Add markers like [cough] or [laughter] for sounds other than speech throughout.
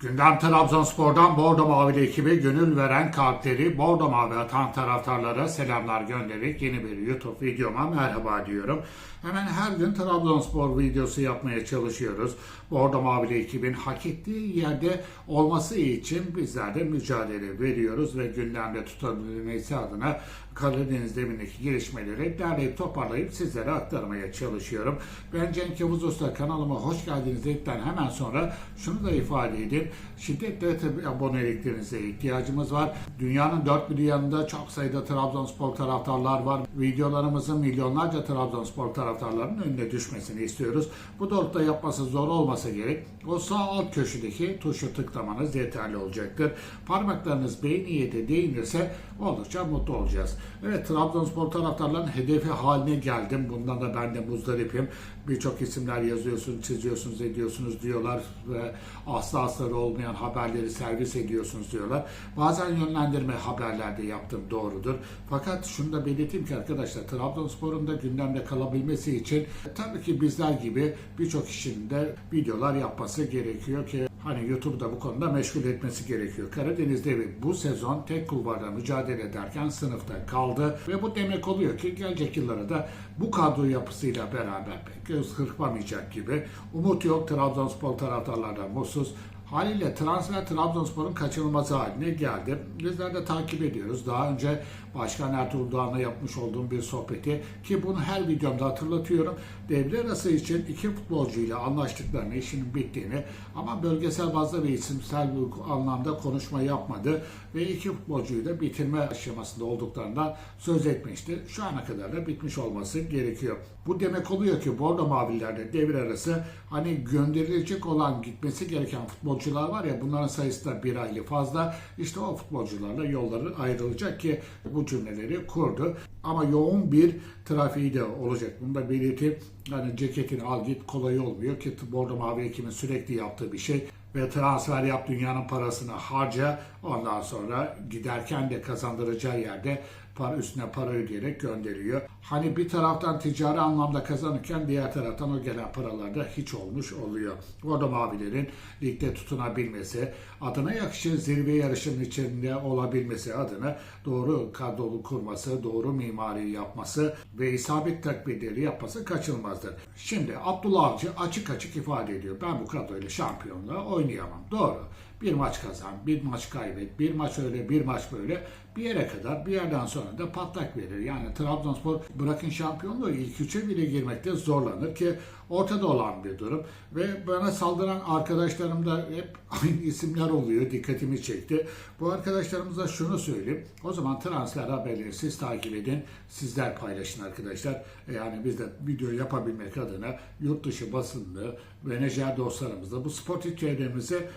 Gündem Trabzonspor'dan Bordo Mavili ekibi gönül veren kalpleri Bordo Mavi atan taraftarlara selamlar göndererek yeni bir YouTube videoma merhaba diyorum. Hemen her gün Trabzonspor videosu yapmaya çalışıyoruz. Bordo Mavili ekibin hak ettiği yerde olması için bizler de mücadele veriyoruz ve gündemde tutabilmesi adına Karadeniz demindeki gelişmeleri derleyip toparlayıp sizlere aktarmaya çalışıyorum. Ben Cenk Yavuz Usta kanalıma hoş geldiniz dedikten hemen sonra şunu da ifade edeyim. Şiddetle aboneliklerinize ihtiyacımız var. Dünyanın dört bir yanında çok sayıda Trabzonspor taraftarlar var. Videolarımızın milyonlarca Trabzonspor taraftarlarının önüne düşmesini istiyoruz. Bu doğrultuda yapması zor olmasa gerek. O sağ alt köşedeki tuşu tıklamanız yeterli olacaktır. Parmaklarınız beğeni niyete değinirse oldukça mutlu olacağız. Evet Trabzonspor taraftarlarının hedefi haline geldim. Bundan da ben de muzdaripim. Birçok isimler yazıyorsunuz, çiziyorsunuz, ediyorsunuz diyorlar ve asla asları olmayan haberleri servis ediyorsunuz diyorlar. Bazen yönlendirme haberlerde yaptım doğrudur. Fakat şunu da belirteyim ki arkadaşlar Trabzonspor'un da gündemde kalabilmesi için tabii ki bizler gibi birçok kişinin de videolar yapması gerekiyor ki Hani YouTube'da bu konuda meşgul etmesi gerekiyor. Karadeniz Devi bu sezon tek kulvarda mücadele ederken sınıfta kaldı. Ve bu demek oluyor ki gelecek yıllara da bu kadro yapısıyla beraber pek göz hırpamayacak gibi. Umut yok Trabzonspor taraftarlardan mutsuz. Haliyle transfer Trabzonspor'un kaçınılmazı haline geldi. Bizler de takip ediyoruz. Daha önce Başkan Ertuğrul Doğan'la yapmış olduğum bir sohbeti ki bunu her videomda hatırlatıyorum. Devre arası için iki futbolcuyla anlaştıklarını, işinin bittiğini ama bölgesel bazda ve isimsel bir anlamda konuşma yapmadı ve iki futbolcuyu da bitirme aşamasında olduklarından söz etmişti. Şu ana kadar da bitmiş olması gerekiyor. Bu demek oluyor ki Bordo Mavililerle devre arası hani gönderilecek olan gitmesi gereken futbolcular var ya bunların sayısı da bir aylı fazla. İşte o futbolcularla yolları ayrılacak ki bu cümleleri kurdu. Ama yoğun bir trafiği de olacak. Bunu da belirtip hani ceketini al git kolay olmuyor ki Bordo Mavi ekibin sürekli yaptığı bir şey ve transfer yap dünyanın parasını harca ondan sonra giderken de kazandıracağı yerde para üstüne para ödeyerek gönderiyor. Hani bir taraftan ticari anlamda kazanırken diğer taraftan o gelen paralar da hiç olmuş oluyor. Orada mavilerin ligde tutunabilmesi, adına yakışır zirve yarışının içinde olabilmesi adına doğru kadrolu kurması, doğru mimari yapması ve isabet takbirleri yapması kaçınılmazdır. Şimdi Abdullah Avcı açık açık ifade ediyor. Ben bu kadroyla şampiyonluğa oynayamam. Doğru. Bir maç kazan, bir maç kaybet, bir maç öyle, bir maç böyle. Bir yere kadar, bir yerden sonra da patlak verir. Yani Trabzonspor bırakın şampiyonluğu ilk üçe bile girmekte zorlanır ki ortada olan bir durum. Ve bana saldıran arkadaşlarım da hep [laughs] aynı isimler oluyor. Dikkatimi çekti. Bu arkadaşlarımıza şunu söyleyeyim. O zaman transfer haberleri siz takip edin. Sizler paylaşın arkadaşlar. Yani biz de video yapabilmek adına yurt dışı basınlı, menajer dostlarımızla bu sportif çevremizi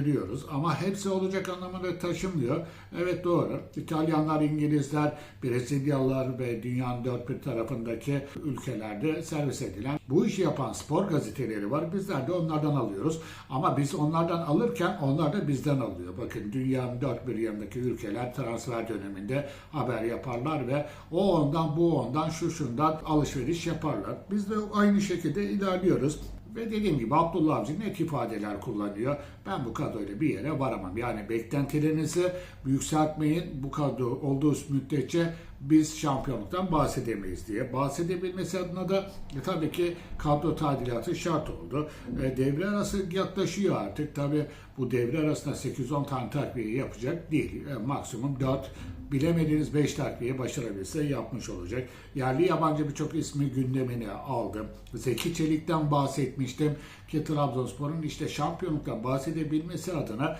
değerlendiriyoruz. Ama hepsi olacak anlamında taşımıyor. Evet doğru. İtalyanlar, İngilizler, Brezilyalılar ve dünyanın dört bir tarafındaki ülkelerde servis edilen bu işi yapan spor gazeteleri var. Bizler de onlardan alıyoruz. Ama biz onlardan alırken onlar da bizden alıyor. Bakın dünyanın dört bir yanındaki ülkeler transfer döneminde haber yaparlar ve o ondan bu ondan şu şundan alışveriş yaparlar. Biz de aynı şekilde ilerliyoruz. Ve dediğim gibi Abdullah Avcı net ifadeler kullanıyor. Ben bu kadroyla bir yere varamam. Yani beklentilerinizi yükseltmeyin. Bu kadro olduğu müddetçe biz şampiyonluktan bahsedemeyiz diye. Bahsedebilmesi adına da e, tabii ki kadro tadilatı şart oldu. E, devre arası yaklaşıyor artık. Tabii bu devre arasında 8-10 tane takviye yapacak değil. E, maksimum 4 bilemediğiniz 5 takviye başarabilirse yapmış olacak. Yerli yabancı birçok ismi gündemine aldım. Zeki Çelik'ten bahsetmiştim ki Trabzonspor'un işte şampiyonluktan bahsedebilmesi adına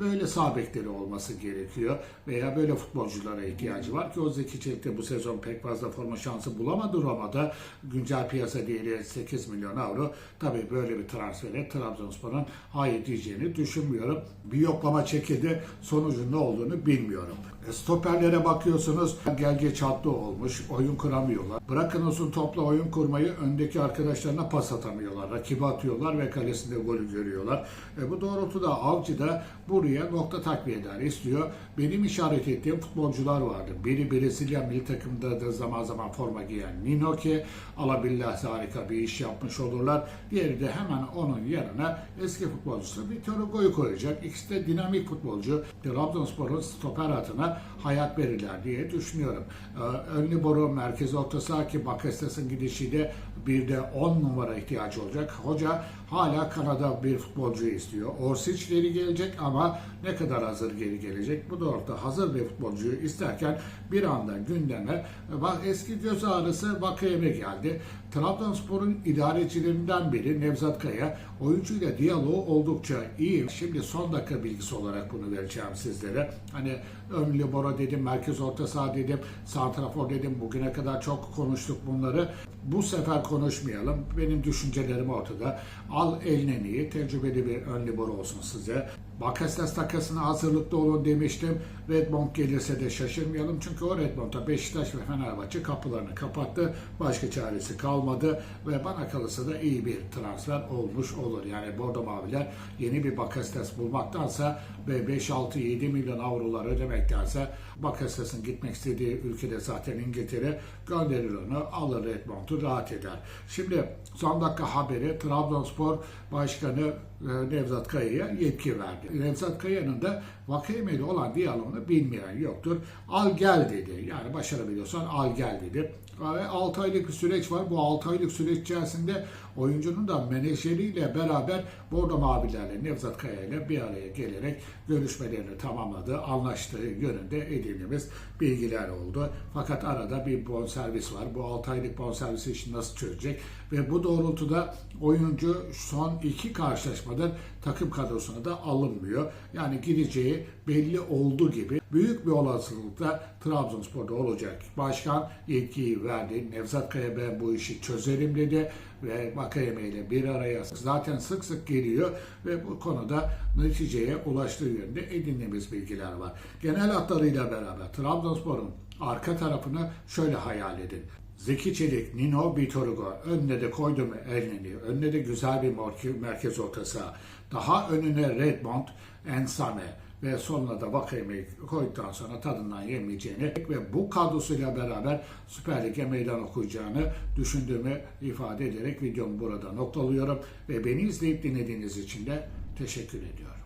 böyle sağ bekleri olması gerekiyor veya böyle futbolculara ihtiyacı var ki o Zeki Çelik de bu sezon pek fazla forma şansı bulamadı Roma'da. Güncel piyasa değeri 8 milyon avro. Tabii böyle bir transfere Trabzonspor'un hayır diyeceğini düşünmüyorum. Bir yoklama çekildi. Sonucun ne olduğunu bilmiyorum. E, Stoperlere bakıyorsunuz gelge çatlı olmuş. Oyun kuramıyorlar. Bırakın uzun topla oyun kurmayı öndeki arkadaşlarına pas atamıyorlar. atıyorlar, rakibi atıyorlar ve kalesinde golü görüyorlar. E, bu doğrultuda Avcı da buraya nokta takviyeler istiyor. Benim işaret ettiğim futbolcular vardı. Biri Brezilya milli takımda da zaman zaman forma giyen Nino ki alabilirlerse harika bir iş yapmış olurlar. Diğeri de hemen onun yanına eski futbolcusu Vitor Hugo'yu koyacak. İkisi de dinamik futbolcu. Trabzonspor'un stoper hatına hayat verirler diye düşünüyorum. Ee, Önlü boru merkez orta saha ki Bakastas'ın gidişiyle bir de 10 numara ihtiyacı olacak. Hoca hala Kanada bir futbolcu istiyor. Orsic geri gelecek ama ne kadar hazır geri gelecek? Bu doğrultuda hazır bir futbolcuyu isterken bir anda gündeme bak eski göz ağrısı Vakayeme geldi. Trabzonspor'un idarecilerinden biri Nevzat Kaya oyuncuyla diyaloğu oldukça iyi. Şimdi son dakika bilgisi olarak bunu vereceğim sizlere. Hani ön libero dedim, merkez orta saha dedim, santrafor dedim. Bugüne kadar çok konuştuk bunları. Bu sefer konuşmayalım. Benim düşüncelerim ortada. Al Elneni'yi, tecrübeli bir ön libero olsun size. Bakasetas takasına hazırlıklı olun demiştim. Redmond gelirse de şaşırmayalım. Çünkü o Redmond'a Beşiktaş ve Fenerbahçe kapılarını kapattı. Başka çaresi kalmadı. Ve bana kalırsa da iyi bir transfer olmuş olur. Yani Bordo Maviler yeni bir Bakasetas bulmaktansa ve 5-6-7 milyon avrolar ödemektense Bakasetas'ın gitmek istediği ülkede zaten İngiltere gönderir onu. Alır Redmond'u rahat eder. Şimdi son dakika haberi Trabzonspor Başkanı Nevzat Kaya'ya yetki verdi. Nevzat Kaya'nın da Vakayeme ile olan diyaloğunu bilmeyen yoktur. Al gel dedi. Yani başarabiliyorsan al gel dedi. Ve 6 aylık bir süreç var. Bu 6 aylık süreç içerisinde oyuncunun da menajeriyle beraber Bordo Mavilerle Nevzat Kaya ile bir araya gelerek görüşmelerini tamamladı. Anlaştığı yönünde edindiğimiz bilgiler oldu. Fakat arada bir bonservis var. Bu 6 aylık bonservisi işini nasıl çözecek? Ve bu doğrultuda oyuncu son iki karşılaşmadır takım kadrosuna da alınmıyor. Yani gideceği belli olduğu gibi büyük bir olasılıkla Trabzonspor'da olacak. Başkan yetkiyi verdi. Nevzat Kaya ben bu işi çözerim dedi ve Vakayeme ile bir araya zaten sık sık geliyor ve bu konuda neticeye ulaştığı yönde edindiğimiz bilgiler var. Genel hatlarıyla beraber Trabzonspor'un arka tarafını şöyle hayal edin. Zeki Çelik, Nino Vitor Önüne de koydum elini. Önüne de güzel bir merke- merkez orta. Daha önüne Redmond, Ensame ve sonuna da Vakayeme'yi koyduktan sonra tadından yemeyeceğini ve bu kadrosuyla beraber Süper Lig'e meydan okuyacağını düşündüğümü ifade ederek videomu burada noktalıyorum ve beni izleyip dinlediğiniz için de teşekkür ediyorum.